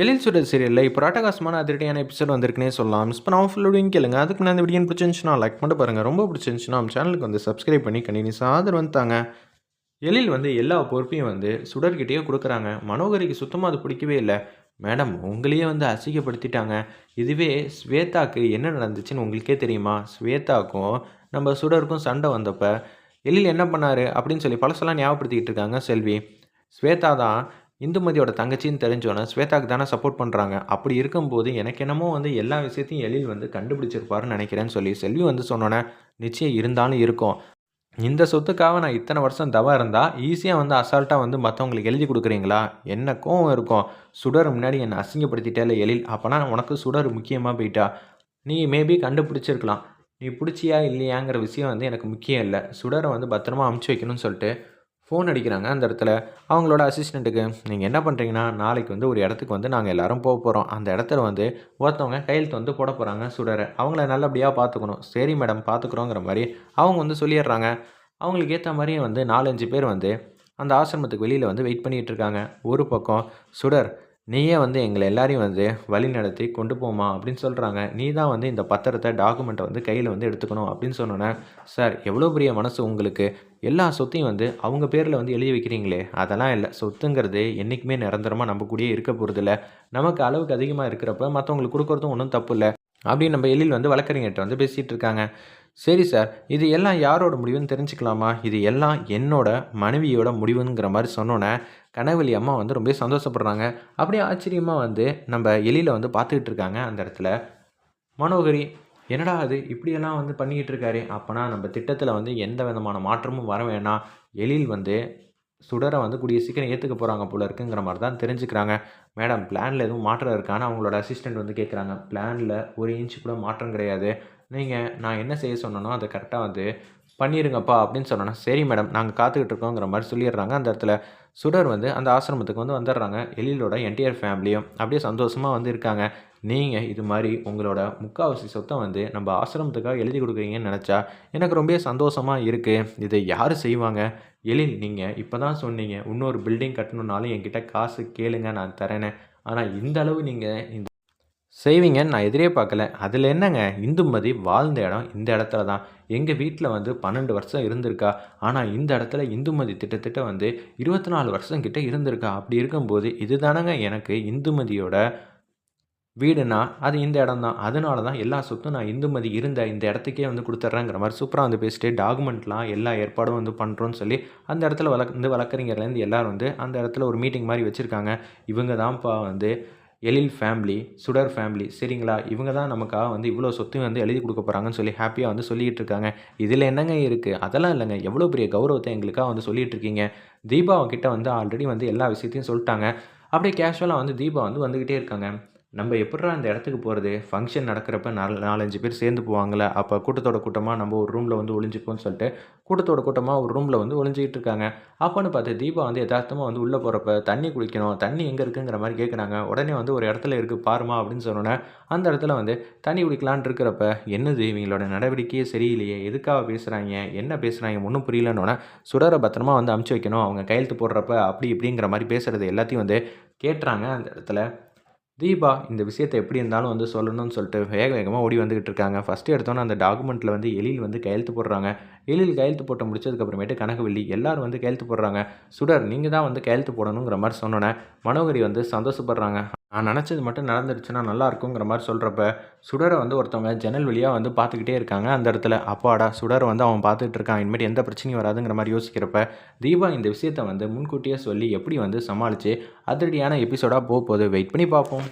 எழில் சுடர் சீரியலில் இப்போ ராட்டகாசமான அதிரடியான எபிசோட் வந்திருக்குனே சொல்லலாம். மிஸ் பண்ணாமல் ஃபுல்லோடையும் கேளுங்க. அதுக்கு நான் இந்த வீடியோ பிடிச்சிருந்துச்சுன்னா லைக் பண்ணி பாருங்கள் ரொம்ப பிடிச்சிருந்துச்சுன்னா நம்ம சேனலுக்கு வந்து சப்ஸ்கிரைப் பண்ணி கண்டினியூஸ் ஆதரவு வந்துட்டாங்க எழில் வந்து எல்லா பொறுப்பையும் வந்து சுடர்கிட்டயே கொடுக்குறாங்க. மனோகரிக்கு சுத்தமாக அது பிடிக்கவே இல்லை. மேடம் உங்களையே வந்து அசிங்கப்படுத்திட்டாங்க. இதுவே ஸ்வேதாக்கு என்ன நடந்துச்சுன்னு உங்களுக்கே தெரியுமா? ஸ்வேதாக்கும் நம்ம சுடருக்கும் சண்டை வந்தப்போ எழில் என்ன பண்ணார்? அப்படின்னு சொல்லி பழசெல்லாம் ஞாபகப்படுத்திக்கிட்டு இருக்காங்க செல்வி. ஸ்வேதா தான் இந்துமதியோட தங்கச்சின்னு தெரிஞ்சோன்னே ஸ்வேதாக்கு தானே சப்போர்ட் பண்ணுறாங்க அப்படி இருக்கும்போது எனக்கு என்னமோ வந்து எல்லா விஷயத்தையும் எழில் வந்து கண்டுபிடிச்சிருப்பாருன்னு நினைக்கிறேன்னு சொல்லி செல்வி வந்து சொன்னோன்னே நிச்சயம் இருந்தாலும் இருக்கும். இந்த சொத்துக்காக நான் இத்தனை வருஷம் தவா இருந்தால் ஈஸியாக வந்து அசால்ட்டாக வந்து மற்றவங்களுக்கு எழுதி கொடுக்குறீங்களா? என்ன கோவம் இருக்கும்? சுடர் முன்னாடி என்னை அசிங்கப்படுத்திட்டே எழில். அப்போனா உனக்கு சுடர் முக்கியமாக போயிட்டா? நீ மேபி கண்டுபிடிச்சிருக்கலாம். நீ பிடிச்சியா இல்லையாங்கிற விஷயம் வந்து எனக்கு முக்கியம் இல்லை. சுடரை வந்து பத்திரமா அமுச்சு வைக்கணும்னு சொல்லிட்டு ஃபோன் அடிக்கிறாங்க அந்த இடத்துல. அவங்களோட அசிஸ்டண்ட்டுக்கு நீங்கள் என்ன பண்ணுறீங்கன்னா நாளைக்கு வந்து ஒரு இடத்துக்கு வந்து நாங்கள் எல்லோரும் போக போகிறோம் அந்த இடத்துல வந்து ஒருத்தவங்க கையெழுத்து வந்து போட போகிறாங்க சுடரை அவங்கள நல்லபடியாக பார்த்துக்கணும் சரி மேடம் பார்த்துக்குறோங்கிற மாதிரி அவங்க வந்து சொல்லிடுறாங்க. அவங்களுக்கு ஏற்ற மாதிரியே வந்து நாலஞ்சு பேர் வந்து அந்த ஆசிரமத்துக்கு வெளியில் வந்து வெயிட் பண்ணிகிட்டு இருக்காங்க. ஒரு பக்கம் சுடர் நீயே வந்து எங்களை எல்லாரையும் வந்து வழி நடத்தி கொண்டு போமா அப்படின்னு சொல்கிறாங்க நீ தான் வந்து இந்த பத்திரத்தை டாக்குமெண்ட்டை வந்து கையில் வந்து எடுத்துக்கணும் அப்படின்னு சொன்னோன்னே சார் எவ்வளோ பெரிய மனசு உங்களுக்கு? எல்லா சொத்தையும் வந்து அவங்க பேரில் வந்து எழுதி வைக்கிறீங்களே? அதெல்லாம் இல்லை. சொத்துங்கிறது என்றைக்குமே நிரந்தரமாக நம்ம கூடயே இருக்க போகிறதில்ல நமக்கு அளவுக்கு அதிகமாக இருக்கிறப்ப மற்றவங்களுக்கு கொடுக்குறதும் ஒன்றும் தப்பு இல்லை. அப்படின்னு நம்ம எழில் வந்து வழக்கறிஞர்கிட்ட வந்து பேசிகிட்டு இருக்காங்க. சரி சார் இது எல்லாம் யாரோட முடிவுன்னு தெரிஞ்சுக்கலாமா? இது எல்லாம் என்னோட மனைவியோட முடிவுங்கிற மாதிரி சொன்னோன்னே கனவெளி அம்மா வந்து ரொம்ப சந்தோஷப்படுறாங்க. அப்படியே ஆச்சரியமாக வந்து நம்ம எலியில் வந்து பார்த்துக்கிட்டு இருக்காங்க அந்த இடத்துல. மனோகரி என்னடா அது இப்படியெல்லாம் வந்து பண்ணிக்கிட்டு இருக்காரு. அப்போனா நம்ம திட்டத்தில் வந்து எந்த விதமான மாற்றமும் வர வேணாம். எழில் வந்து சுடரை வந்து கூடிய சீக்கிரம் ஏற்றுக்க போகிறாங்க போல இருக்குங்கிற மாதிரி தான் தெரிஞ்சுக்கிறாங்க. மேடம் பிளானில் எதுவும் மாற்றம் இருக்கான்னு அவங்களோட அசிஸ்டண்ட் வந்து கேட்குறாங்க பிளானில் ஒரு இன்ச்சு கூட மாற்றம் கிடையாது. நீங்கள் நான் என்ன செய்ய சொன்னனோ அதை கரெக்டாக வந்து பண்ணிடுங்கப்பா அப்படின்னு சொன்னோன்னா சரி மேடம் நாங்கள் காத்துக்கிட்டு இருக்கோங்கிற மாதிரி சொல்லிடுறாங்க. அந்த இடத்துல சுடர் வந்து அந்த ஆசிரமத்துக்கு வந்து வந்துடுறாங்க. எழிலோட என்டையர் ஃபேமிலியும் அப்படியே சந்தோஷமாக வந்து இருக்காங்க. நீங்கள் இது மாதிரி உங்களோட முக்கால்வாசி சொத்தை வந்து நம்ம ஆசிரமத்துக்காக எழுதி கொடுக்குறீங்கன்னு நினச்சா எனக்கு ரொம்ப சந்தோஷமாக இருக்குது இதை யார் செய்வாங்க? எழில் நீங்கள் இப்போ தான் சொன்னீங்க. இன்னொரு பில்டிங் கட்டணுன்னாலும் என்கிட்ட காசு கேளுங்க நான் தரேனே ஆனால் இந்த அளவு நீங்கள் இந்த செய்வீங்கன்னு நான் எதிரே பார்க்கல. அதில் என்னங்க? இந்துமதி வாழ்ந்த இடம் இந்த இடத்துல தான். எங்கள் வீட்டில் வந்து பன்னெண்டு வருஷம் இருந்திருக்கா. ஆனால் இந்த இடத்துல இந்துமதி திட்டத்திட்ட வந்து இருபத்தி நாலு வருஷம் கிட்டே இருந்திருக்கா. அப்படி இருக்கும்போது இது தானங்க எனக்கு இந்துமதியோட வீடுனா அது இந்த இடம் தான். அதனால தான் எல்லா சொத்தும் நான் இந்துமதி இருந்த இந்த இடத்துக்கே வந்து கொடுத்துட்றேங்கிற மாதிரி சூப்பராக வந்து பேசிட்டு டாக்குமெண்ட்லாம் எல்லா ஏற்பாடும் வந்து பண்ணுறோன்னு சொல்லி அந்த இடத்துல வளர்க்கு இந்த வழக்கறிஞர்லேருந்து எல்லோரும் வந்து அந்த இடத்துல ஒரு மீட்டிங் மாதிரி வச்சுருக்காங்க. இவங்க தான்ப்பா வந்து எழில் ஃபேமிலி சுடர் ஃபேமிலி சரிங்களா? இவங்க தான் நமக்காக வந்து இவ்வளோ சொத்து வந்து எழுதி கொடுக்க போகிறாங்கன்னு சொல்லி ஹாப்பியாக வந்து சொல்லிகிட்டு இருக்காங்க. இதில் என்னங்க இருக்குது அதெல்லாம் இல்லைங்க. எவ்வளோ பெரிய கௌரவத்தை எங்களுக்காக வந்து சொல்லிகிட்டு இருக்கீங்க? தீபாவை கிட்ட வந்து ஆல்ரெடி வந்து எல்லா விஷயத்தையும் சொல்லிட்டாங்க. அப்படியே கேஷுவலாக வந்து தீபா வந்து வந்துக்கிட்டே இருக்காங்க. நம்ம எப்படா அந்த இடத்துக்கு போகிறது ஃபங்க்ஷன் நடக்கிறப்ப நாலு நாலஞ்சு பேர் சேர்ந்து போவாங்களே அப்போ கூட்டத்தோட கூட்டமாக நம்ம ஒரு ரூமில் வந்து ஒளிஞ்சுப்போன்னு சொல்லிட்டு கூட்டத்தோட கூட்டமாக ஒரு ரூமில் வந்து ஒளிஞ்சிக்கிட்டு இருக்காங்க. அப்போன்னு பார்த்து தீபா வந்து யதார்த்தமாக வந்து உள்ளே போகிறப்ப தண்ணி குடிக்கணும் தண்ணி எங்கே இருக்குங்கிற மாதிரி கேட்குறாங்க உடனே வந்து ஒரு இடத்துல இருக்குது பாருமா அப்படின்னு சொன்னோன்னே அந்த இடத்துல வந்து தண்ணி குடிக்கலான் இருக்கிறப்ப என்னது இவங்களோட நடவடிக்கையே சரியில்லையே எதுக்காக பேசுகிறாங்க என்ன பேசுகிறாங்க ஒன்றும் புரியலன்னொன்னே சுடர பத்திரமா வந்து அமுச்சு வைக்கணும். அவங்க கையெழுத்து போடுறப்ப அப்படி இப்படிங்கிற மாதிரி பேசுகிறது எல்லாத்தையும் வந்து கேட்டுறாங்க அந்த இடத்துல. தீபா இந்த விஷயத்தை எப்படி இருந்தாலும் வந்து சொல்லணும்னு சொல்லிட்டு வேக வேகமாக ஓடி வந்துகிட்டு இருக்காங்க. ஃபஸ்ட்டு எடுத்தோன்னே அந்த டாக்குமெண்ட்டில் வந்து எழில் வந்து கையெழுத்து போடுறாங்க. எழில் கையெழுத்து போட்டு முடிச்சதுக்கப்புறமேட்டு கனகவல்லி எல்லோரும் வந்து கையெழுத்து போடுறாங்க. சுடர் நீங்கள் தான் வந்து கையெழுத்து போடணுங்கிற மாதிரி சொன்னோன்னே மனோகரி வந்து சந்தோஷப்படுறாங்க. நான் நினச்சது மட்டும் நடந்துருச்சுன்னா நல்லா இருக்குங்கிற மாதிரி சொல்கிறப்ப சுடரை வந்து ஒருத்தவங்க ஜன்னல் வழியாக வந்து பார்த்துக்கிட்டே இருக்காங்க. அந்த இடத்துல அப்பாடா சுடரை வந்து அவன் பார்த்துட்டு இருக்கான் இனிமேல் எந்த பிரச்சனையும் வராதுங்கிற மாதிரி யோசிக்கிறப்ப தீபா இந்த விஷயத்தை வந்து முன்கூட்டியே சொல்லி எப்படி வந்து சமாளித்து அதிரடியான எபிசோடாக போக போகுது வெயிட் பண்ணி பார்ப்போம்.